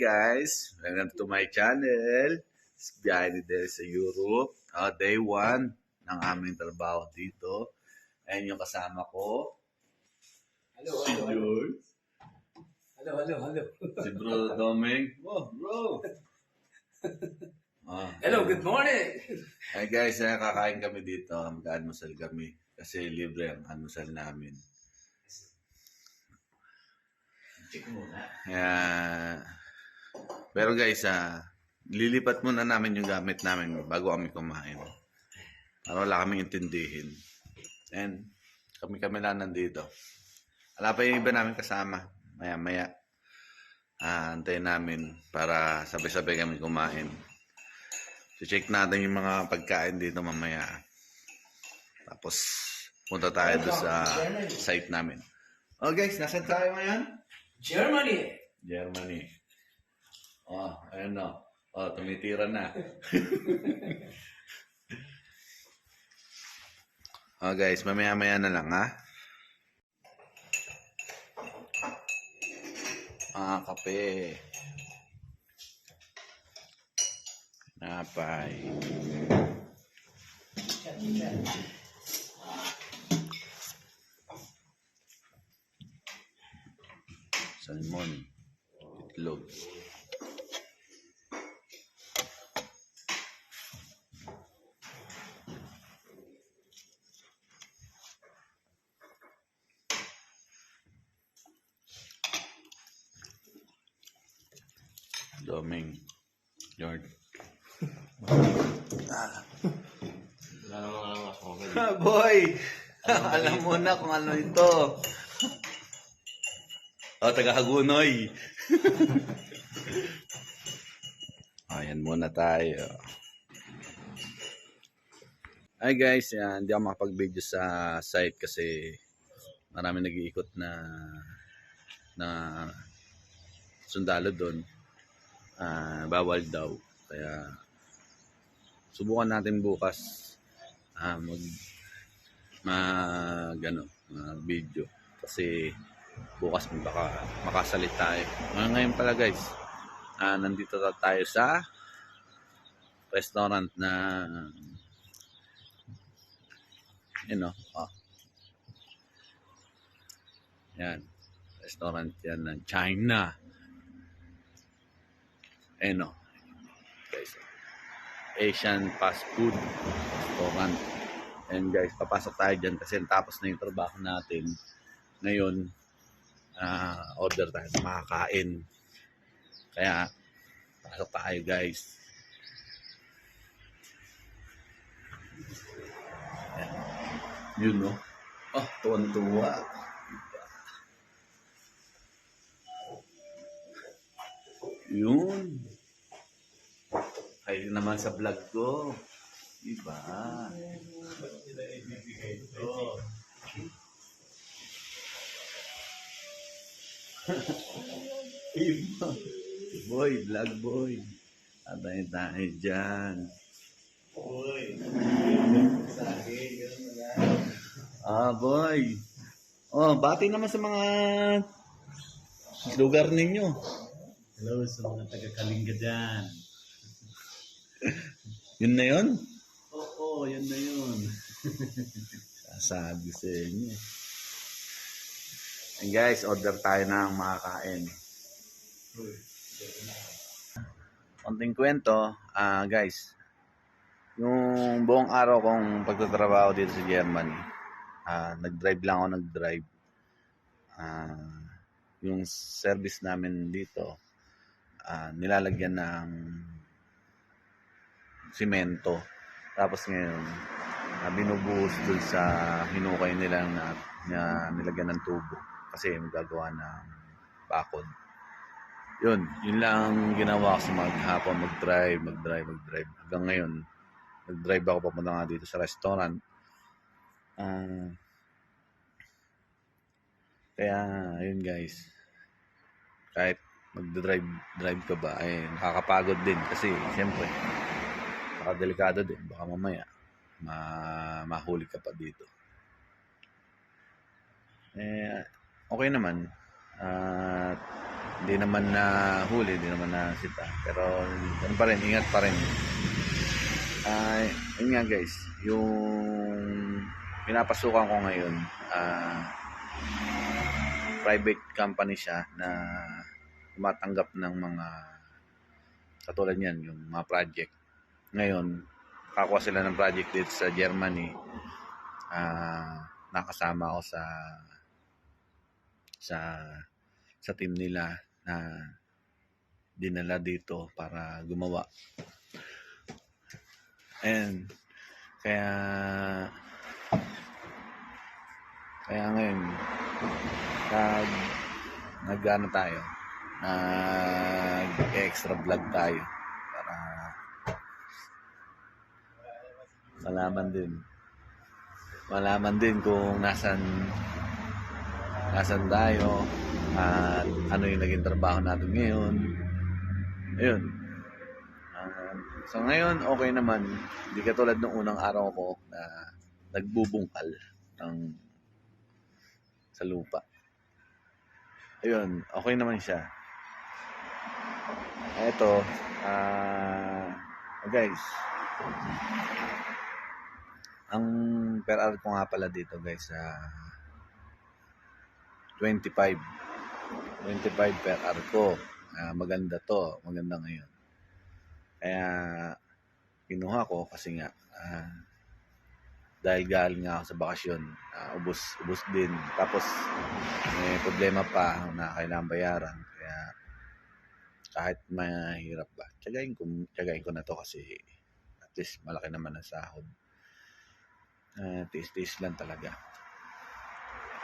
guys, welcome to my channel. Biyahe ni Del sa Europe. Ah, day 1 ng aming trabaho dito. Ayan yung kasama ko. Hello, Si hello, hello. Jules. Hello, hello, hello. Si Bro Doming. Oh, bro. Ah, Hello, good morning. Ay guys, eh, kakain kami dito. Mag-almusal kami. Kasi libre ang almusal namin. Check muna. Kaya, pero guys, ah, lilipat muna namin yung gamit namin bago kami kumain. Para wala kaming intindihin. And kami-kami lang nandito. Wala pa yung iba namin kasama. Maya-maya. Ah, antayin namin para sabay-sabay kami kumain. So, check natin yung mga pagkain dito mamaya. Tapos, punta tayo doon sa site namin. Oh guys, nasan tayo ngayon? Germany. Germany. Oh, ayun na. Oh, tumitira na. oh guys, mamaya-maya na lang ha. Ah, kape. Napay. Salmon. Doming. Lord. Ah, boy! Alam mo na kung ano ito. O, taga Hagunoy. Ayan muna tayo. Hi guys, yan, hindi ako makapag-video sa site kasi marami nag-iikot na na sundalo doon. Ah, bawal daw. Kaya subukan natin bukas ah, mag mag ano, mag video kasi bukas baka makasalit tayo. Ngayon, ngayon pala guys, ah, nandito na tayo sa restaurant na you know, oh. Yan. Restaurant yan ng China. Eh no. Guys. Asian fast food restaurant. And guys, papasok tayo dyan kasi tapos na yung trabaho natin. Ngayon, ah order tayo na makakain. Kaya, pasok tayo guys. Ayan. Yun no. Oh, tuwan-tuwa. Yun. Ay naman sa vlog ko. Diba? Iba. Boy, vlog boy. Abay tayo dyan. Ah, boy. Oh, bati naman sa mga lugar ninyo. Hello sa mga taga-Kalinga dyan. Yun na yun? Oo, yan na yun. Sasabi sa inyo. And guys, order tayo ng makakain. Konting kwento, ah guys, yung buong araw kong pagtatrabaho dito sa Germany, ah nag-drive lang ako nag-drive. Ah, yung service namin dito, ah nilalagyan ng simento. Tapos ngayon, uh, binubuhos dun sa hinukay nila na, na nilagyan ng tubo. Kasi magagawa ng bakod. Yun, yun lang ang ginawa ko sa maghapon, mag-drive, mag-drive, mag-drive. Hanggang ngayon, nag-drive ako papunta nga dito sa restaurant. Ah, kaya, yun guys. Kahit mag-drive drive ka ba, eh, nakakapagod din. Kasi, siyempre, delikado din. Baka mamaya, ma mahuli ka pa dito. Eh, okay naman. At hindi naman na huli, hindi naman na sita. Pero ano pa rin, ingat pa rin. Ay, yun nga guys, yung pinapasukan ko ngayon, ah, private company siya na tumatanggap ng mga katulad niyan, yung mga project. Ngayon, kakuha sila ng project dito sa Germany. Ah, nakasama ako sa sa sa team nila na dinala dito para gumawa. And kaya kaya ngayon nag nag ano tayo nag extra vlog tayo para malaman din. Malaman din kung nasan nasan tayo at ano yung naging trabaho natin ngayon. Ayun. Ah, so ngayon okay naman. Hindi katulad nung unang araw ko na nagbubungkal ng sa lupa. Ayun okay naman siya eto ah guys. Ang per hour ko nga pala dito guys sa 25 25 per hour ko. Ah, maganda to maganda ngayon. Kaya kinuha ko kasi nga ah, dahil galing nga ako sa bakasyon ah, ubos ubos din. Tapos may problema pa na kailangan bayaran kahit mahirap ba tiyagain ko tiyagain ko na to kasi at least malaki naman ang sahod. Uh, tiis-tiis lang talaga.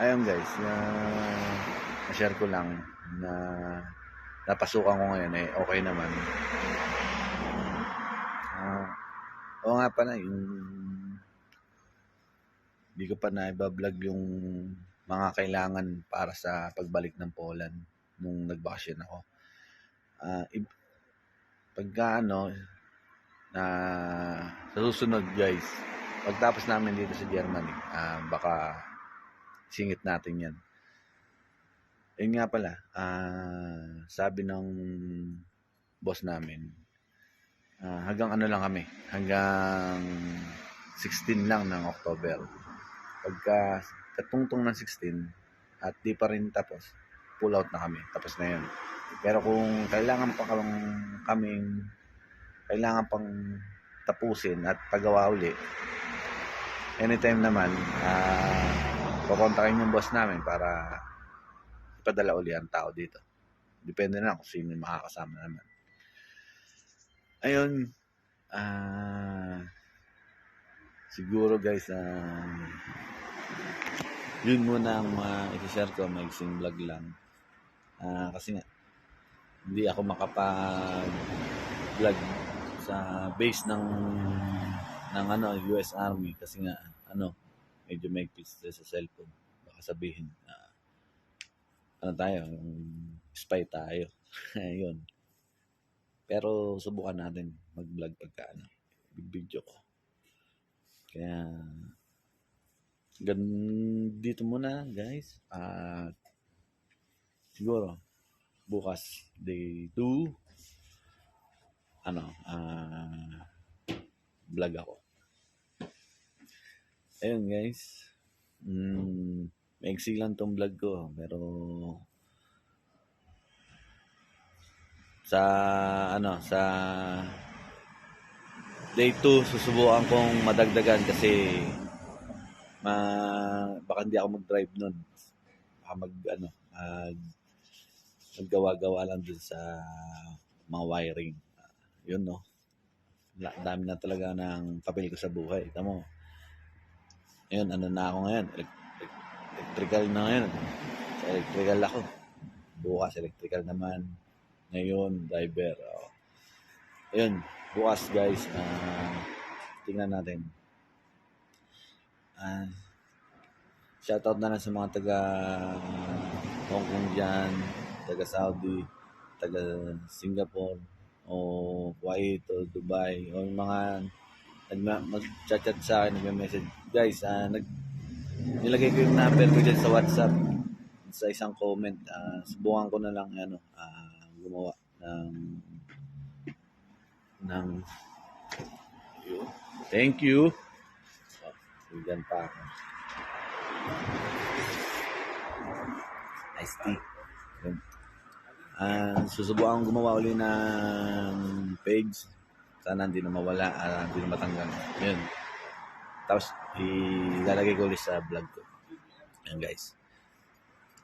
Ayun guys na na-share ko lang na napasukan ko ngayon eh okay naman. Ah, oo nga pala yung hindi ko pa na-vlog yung mga kailangan para sa pagbalik ng Poland nung nagbakasyon ako. Ah, i- pagka ano na sa susunod guys, pagtapos namin dito sa Germany, ah, baka singit natin 'yan. Yun nga pala, ah, sabi ng boss namin, ah, hanggang ano lang kami, hanggang 16 lang ng October. Pagka katungtong ng 16 at di pa rin tapos, pull out na kami. Tapos na yun. Pero kung kailangan pa kaming, kaming kailangan pang tapusin at pagawa uli, anytime naman, ah, kukontakin yung boss namin para ipadala uli ang tao dito. Depende na kung sino makakasama naman. Ayun, ah, siguro guys, ah, yun muna ang mga i-share ko, maiksing vlog lang. Ah, kasi nga, hindi ako makapag-vlog sa base ng ng ano US Army. Kasi nga ano medyo may sa cellphone. Baka sabihin ah, ano tayo spy tayo. Ayun. Pero subukan natin mag-vlog pagka ano video ko. Kaya gan dito muna guys. At siguro bukas day 2 ano ah vlog ako. Ayun guys. Mm, maiksi lang tong vlog ko pero sa ano sa day 2 susubukan kong madagdagan kasi ma baka hindi ako mag-drive nun. Baka mag ano mag maggawa-gawa lang dun sa mga wiring. Yun no? Dami na talaga ng papel ko sa buhay. Tamo ayun ano na ako ngayon? Elec- elec- electrical na ngayon. Sa electrical ako. Bukas electrical naman. Ngayon driver ayun bukas guys ah tingnan natin. Ah shoutout na lang sa mga taga Hong Kong dyan taga Saudi taga Singapore o Kuwait o Dubai o yung mga nag mag-chat sa akin, nag-message. Guys, ah, nag nilagay ko yung number ko dyan sa WhatsApp. sa isang comment. Ah, subukan ko na lang ano, ah, gumawa ng ng Thank you. Oh, bigyan pa ako. Nice tea. Yun. Ah, susubukan gumawa uli ng page. Sana hindi na mawala, ah, hindi na matanggal. Yun. Tapos, ilalagay ko ulit sa vlog ko. Yan guys.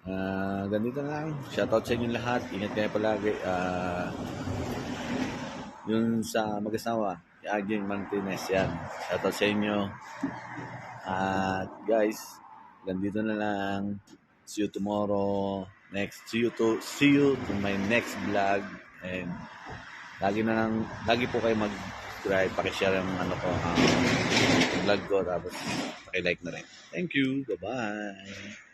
Ah, ganito na lang. Shoutout sa inyo lahat. Ingat kayo palagi. Ah, yun sa mag-asawa, si Arjen Martinez yan. Shoutout sa inyo. At guys, ganito na lang. See you tomorrow. Next, see you to see you to my next vlog. And lagi na lang, lagi po kayo mag-subscribe, paki-share yung ano ko, ang vlog ko, tapos paki-like na rin. Thank you. Bye-bye.